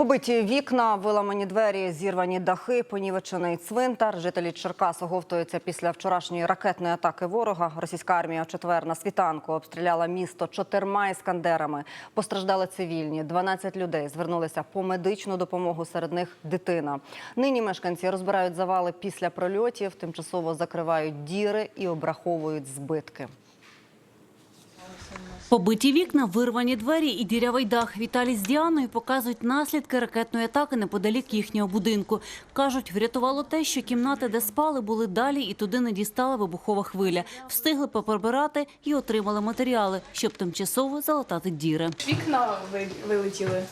Побиті вікна, виламані двері, зірвані дахи, понівечений цвинтар. Жителі Черкас оговтуються після вчорашньої ракетної атаки ворога. Російська армія в четвер на світанку обстріляла місто чотирма іскандерами. Постраждали цивільні. 12 людей звернулися по медичну допомогу. Серед них дитина. Нині мешканці розбирають завали після прольотів, тимчасово закривають діри і обраховують збитки. Побиті вікна, вирвані двері і дірявий дах. Віталій з Діаною показують наслідки ракетної атаки неподалік їхнього будинку. Кажуть, врятувало те, що кімнати, де спали, були далі і туди не дістала вибухова хвиля. Встигли поприбирати і отримали матеріали, щоб тимчасово залатати діри. Вікна вилетіли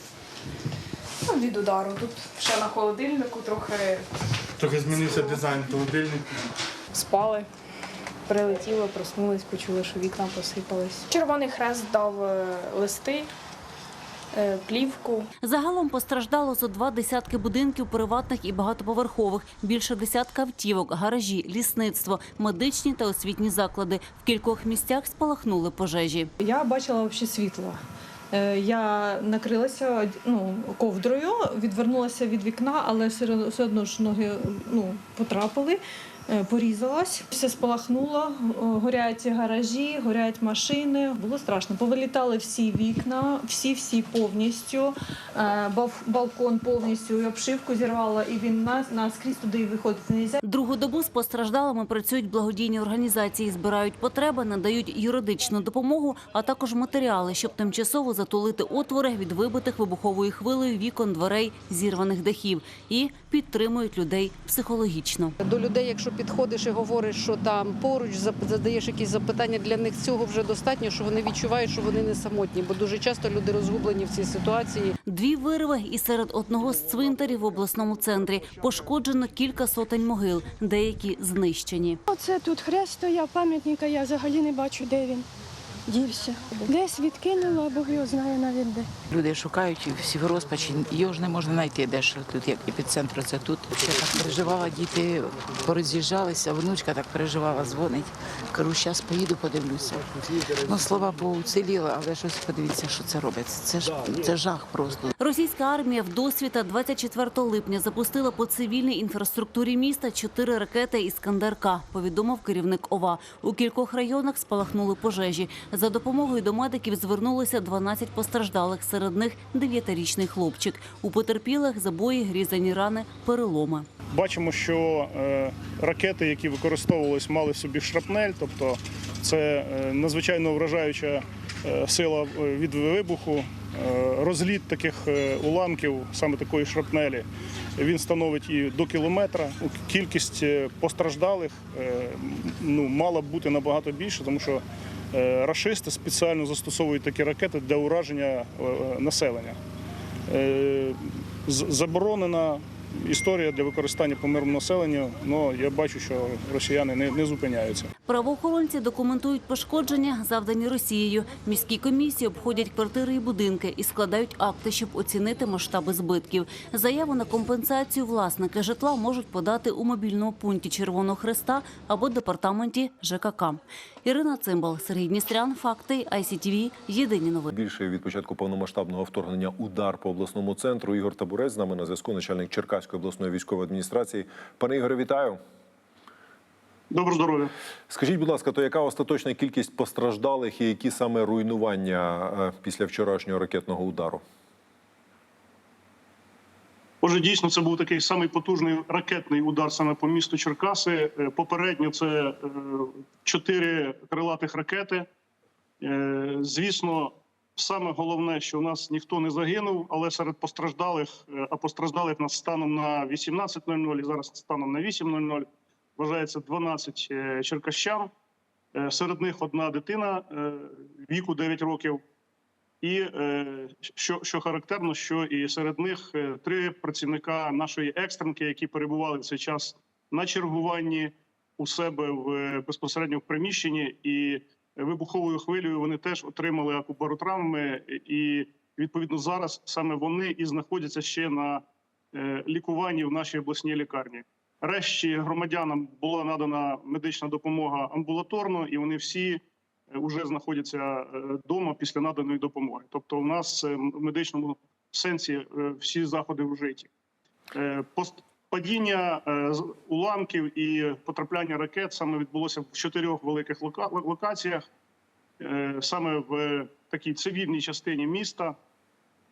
ну, від удару. Тут ще на холодильнику трохи Трохи змінився дизайн холодильника. спали. Прилетіло, проснулись, почули, що вікна посипались. Червоний хрест дав е, листи, е, плівку. Загалом постраждало зо два десятки будинків приватних і багатоповерхових, більше десятка автівок, гаражі, лісництво, медичні та освітні заклади. В кількох місцях спалахнули пожежі. Я бачила взагалі світло. Е, Я накрилася ну, ковдрою, відвернулася від вікна, але все одно- все одно ж ноги ну, потрапили, порізалась. Все спалахнуло, горять гаражі, горять машини. Було страшно. Повилітали всі вікна, всі-всі повністю. Е, Балкон повністю і обшивку зірвало, і він нас наскрізь туди виходити не можна. Другу добу з постраждалими працюють благодійні організації, збирають потреби, надають юридичну допомогу, а також матеріали, щоб тимчасово затулити отвори від вибитих вибуховою хвилею вікон, дверей, зірваних дахів і підтримують людей психологічно. До людей, якщо підходиш і говориш, що там поруч задаєш якісь запитання, для них цього вже достатньо, що вони відчувають, що вони не самотні, бо дуже часто люди розгублені в цій ситуації. Дві вирви і серед одного з цвинтарів в обласному центрі пошкоджено кілька сотень могил, деякі знищені. Оце тут хрест стояв, пам'ятника я взагалі не бачу, де він дівся. Десь відкинуло, Бог його знає навіть де. Люди шукають всі в розпачі. Його ж не можна знайти, де ж тут, як епіцентр, це тут. Я так переживала, діти пороз'їжджалися, внучка так переживала, дзвонить. Кажу, зараз поїду, подивлюся. Ну, слава Богу, уціліла, але щось подивіться, що це робиться. Це ж це жах просто. Російська армія вдосвіта 24 липня запустила по цивільній інфраструктурі міста чотири ракети «Іскандер-К», повідомив керівник ОВА. У кількох районах спалахнули пожежі. За допомогою до медиків звернулися 12 постраждалих, серед них 9-річний хлопчик. У потерпілих забої, грізані рани, переломи. Бачимо, що е, ракети, які використовувались, мали собі шрапнель, тобто це е, надзвичайно вражаюча е, сила від вибуху. Розліт таких уламків, саме такої шрапнелі, він становить і до кілометра. Кількість постраждалих ну, мала б бути набагато більше, тому що рашисти спеціально застосовують такі ракети для ураження е, населення. Е, Заборонена історія для використання по мирному населенню, але я бачу, що росіяни не, не зупиняються. Правоохоронці документують пошкодження, завдані Росією. Міські комісії обходять квартири і будинки і складають акти, щоб оцінити масштаби збитків. Заяву на компенсацію власники житла можуть подати у мобільному пункті Червоного Хреста або департаменті ЖКК. Ірина Цимбал, Сергій Дністрян, Факти, ICTV, Єдині новини. Більше від початку повномасштабного вторгнення удар по обласному центру. Ігор Табурець з нами на зв'язку, начальник Черкаської обласної військової адміністрації. Пане Ігоре, вітаю. Добро здоров'я. Скажіть, будь ласка, то яка остаточна кількість постраждалих і які саме руйнування е, після вчорашнього ракетного удару? Отже, дійсно, це був такий самий потужний ракетний удар саме по місту Черкаси. Е, Попередньо це е, чотири крилатих ракети. Е, Звісно, саме головне, що у нас ніхто не загинув, але серед постраждалих, а постраждалих нас станом на 18.00 і зараз станом на 8.00 вважається 12 е, черкащан. Серед них одна дитина віку 9 років. І е, що, що характерно, що і серед них е, три працівника нашої екстренки, які перебували в цей час на чергуванні у себе в е, безпосередньо в приміщенні, і вибуховою хвилею вони теж отримали акубаротравми, і відповідно зараз саме вони і знаходяться ще на лікуванні в нашій обласній лікарні. Решті громадянам була надана медична допомога амбулаторно, і вони всі вже знаходяться вдома після наданої допомоги. Тобто, у нас е, в медичному сенсі е, всі заходи вжиті. Е, Падіння е, уламків і потрапляння ракет саме відбулося в чотирьох великих лока- локаціях. Е, Саме в такій цивільній частині міста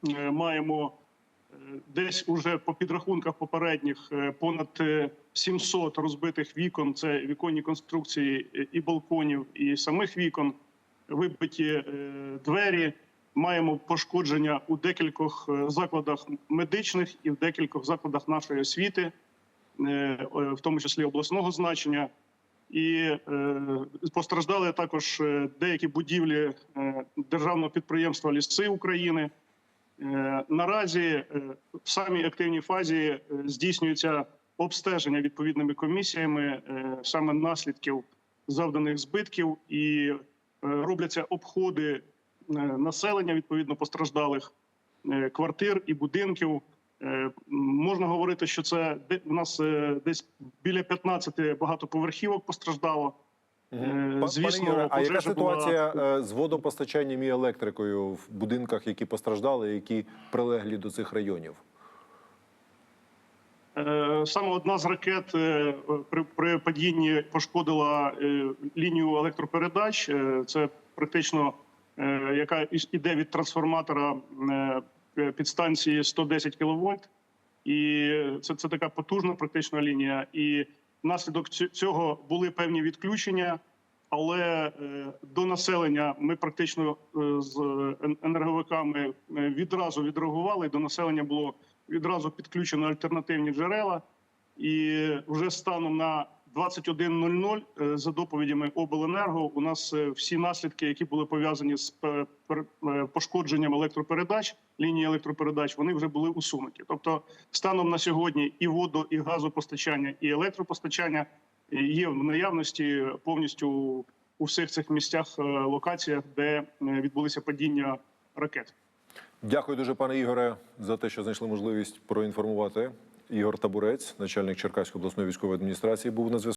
Е, маємо е, десь уже по підрахунках попередніх е, понад е, 700 розбитих вікон. Це віконні конструкції е, і балконів, і самих вікон, вибиті е, двері. Маємо пошкодження у декількох е, закладах медичних і в декількох закладах нашої освіти, е, е, в тому числі обласного значення. І е, постраждали також е, деякі будівлі е, державного підприємства Ліси України. Е, Наразі е, в самій активній фазі е, здійснюється обстеження відповідними комісіями саме наслідків завданих збитків, і робляться обходи населення відповідно постраждалих квартир і будинків. Можна говорити, що це у нас десь біля 15 багатоповерхівок постраждало. Е, Звісно, Пане Ігоре, а яка пожежа була- ситуація е, з водопостачанням і електрикою в будинках, які постраждали, які прилеглі до цих районів? Е, Саме одна з ракет при, при падінні пошкодила лінію електропередач. Це практично яка іде від трансформатора підстанції 110 кВт. І це, це така потужна практично лінія. І внаслідок цього були певні відключення. Але е, до населення ми практично е, з енерговиками е, відразу відреагували. До населення було відразу підключено альтернативні джерела. І вже станом на 21.00 е, за доповідями обленерго у нас е, всі наслідки, які були пов'язані з е, пошкодженням електропередач, лінії електропередач, вони вже були усунуті. Тобто, станом на сьогодні і водо, і газопостачання, і електропостачання є в наявності повністю у всіх цих місцях, локаціях, де відбулися падіння ракет. Дякую дуже, пане Ігоре, за те, що знайшли можливість проінформувати. Ігор Табурець, начальник Черкаської обласної військової адміністрації, був на зв'язку.